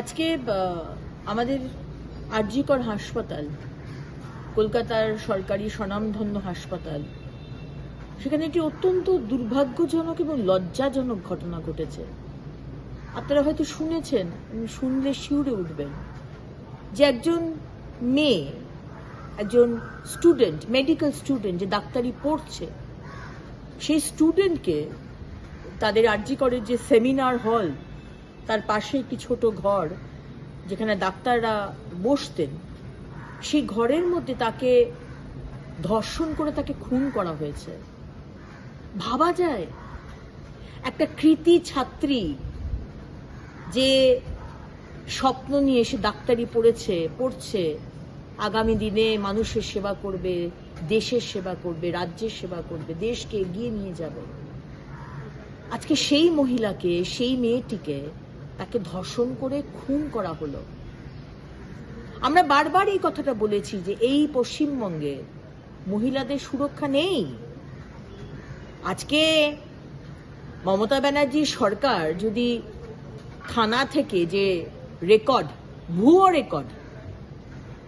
আজকে আমাদের আরজিকর হাসপাতাল, কলকাতার সরকারি স্বনামধন্য হাসপাতাল, সেখানে একটি অত্যন্ত দুর্ভাগ্যজনক এবং লজ্জাজনক ঘটনা ঘটেছে। আপনারা হয়তো শুনেছেন শুনলে শিউরে উঠবেন, যে একজন মেয়ে, একজন স্টুডেন্ট, মেডিকেল স্টুডেন্ট যে ডাক্তারি পড়ছে, সেই স্টুডেন্টকে তাদের আরজি করের যে সেমিনার হল তার পাশে একটি ছোট ঘর যেখানে ডাক্তাররা বসতেন। সেই ঘরের মধ্যে তাকে ধর্ষণ করে তাকে খুন করা হয়েছে। ভাবা যায়, একটা কৃতি ছাত্রী যে স্বপ্ন নিয়ে এসে ডাক্তারি পড়েছে, পড়ছে, আগামী দিনে মানুষের সেবা করবে, দেশের সেবা করবে, রাজ্যের সেবা করবে, দেশকে এগিয়ে নিয়ে যাবে। আজকে সেই মহিলাকে, সেই মেয়েটিকে তাকে ধর্ষণ করে খুন করা হলো। আমরা বারবার এই কথাটা বলেছি যে এই পশ্চিমবঙ্গে মহিলাদের সুরক্ষা নেই। আজকে মমতা ব্যানার্জির সরকার যদি থানা থেকে যে রেকর্ড, ভুয়ো রেকর্ড,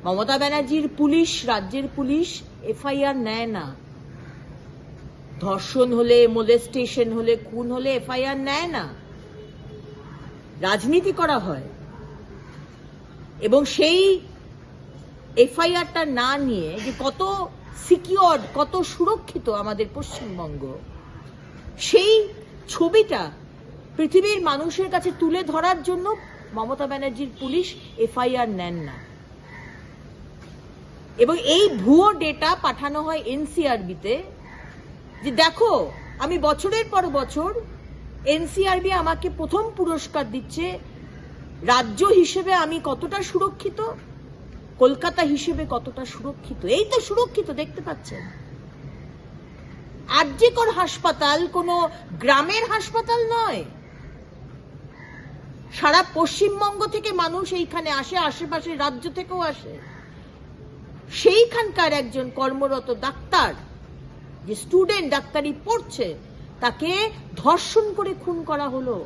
মমতা ব্যানার্জির পুলিশ, রাজ্যের পুলিশ, এফআইআর নেয় না। ধর্ষণ হলে, মোলেস্টেশন হলে, খুন হলে এফআইআর নেয় না। রাজনীতি করা হয় এবং সেই এফআইআরটা না নিয়ে যে কত সিকিওর, কত সুরক্ষিত আমাদের পশ্চিমবঙ্গ, সেই ছবিটা পৃথিবীর মানুষের কাছে তুলে ধরার জন্য মমতা ব্যানার্জির পুলিশ এফআইআর নেন না। এবং এই ভুয়ো ডেটা পাঠানো হয় এনসিআরবিতে যে দেখো, আমি বছরের পর বছর এনসিআরবি আমাকে প্রথম পুরস্কার দিচ্ছে রাজ্য হিসেবে আমি কতটা সুরক্ষিত? কলকাতা হিসেবে কতটা সুরক্ষিত? এই তো সুরক্ষিত, দেখতে পাচ্ছেন। আর্যিকর হাসপাতাল কোনো গ্রামের হাসপাতাল নয়। সারা পশ্চিমবঙ্গ থেকে মানুষ এইখানে আসে, আশেপাশের রাজ্য থেকেও আসে। সেইখানকার একজন কর্মরত ডাক্তার, যে স্টুডেন্ট ডাক্তারি পড়ছে তাকে ধর্ষণ করে খুন করা হলো।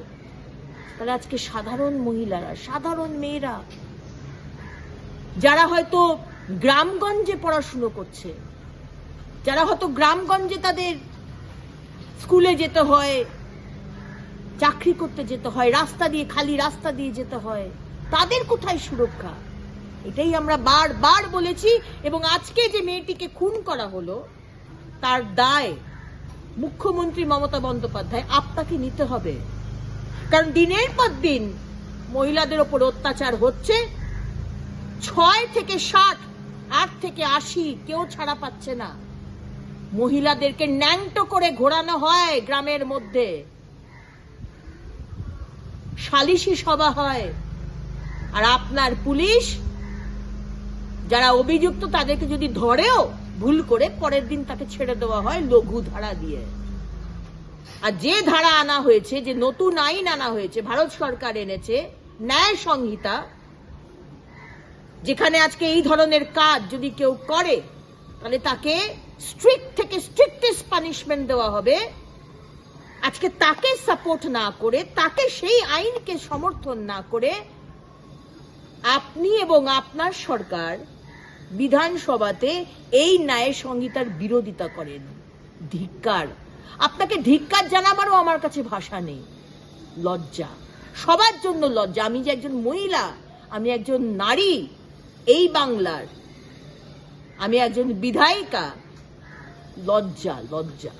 তাহলে আজকে সাধারণ মহিলারা, সাধারণ মেয়েরা, যারা হয়তো গ্রামগঞ্জে পড়াশুনো করছে, যারা হয়তো গ্রামগঞ্জে তাদের স্কুলে যেতে হয়, চাকরি করতে যেতে হয়, রাস্তা দিয়ে, খালি রাস্তা দিয়ে যেতে হয়, তাদের কোথায় সুরক্ষা? এটাই আমরা বারবার বলেছি এবং আজকে যে মেয়েটিকে খুন করা হলো, তার দায় মুখ্যমন্ত্রী মমতা বন্দ্যোপাধ্যায় আপনাকে নিতে হবে। কারণ দিনের পর দিন মহিলাদের ওপর অত্যাচার হচ্ছে। ছয় থেকে ষাট আট থেকে আশি কেউ ছাড়া পাচ্ছে না। মহিলাদেরকে ন্যাংটো করে ঘোরানো হয় গ্রামের মধ্যে। সালিশি সভা হয়। আর আপনার পুলিশ, যারা অভিযুক্ত তাদেরকে যদি ধরেও ভুল করে পরের দিন তাকে ছেড়ে দেওয়া হয় লঘু ধারা দিয়ে। আর যে ধারা আনা হয়েছে, যে নতুন আইন আনা হয়েছে, ভারত সরকার এনেছে, ন্যায় সংহিতা, যেখানে আজকে এই ধরনের কাজ যদি কেউ করে, তাহলে তাকে স্ট্রিক্ট থেকে স্ট্রিক্টেস্ট পানিশমেন্ট দেওয়া হবে। আজকে তাকে সাপোর্ট না করে, তাকে সেই আইনকে সমর্থন না করে, আপনি এবং আপনার সরকার বিধানসভাতে এই ন্যায় সংহিতার বিরোধিতা করেন। ধিক্কার। আপনাকে ধিক্কার জানাবারও আমার কাছে ভাষা নেই। লজ্জা। সবার জন্য লজ্জা। আমি যে একজন মহিলা, আমি একজন নারী, এই বাংলার। আমি একজন বিধায়িকা। লজ্জা লজ্জা।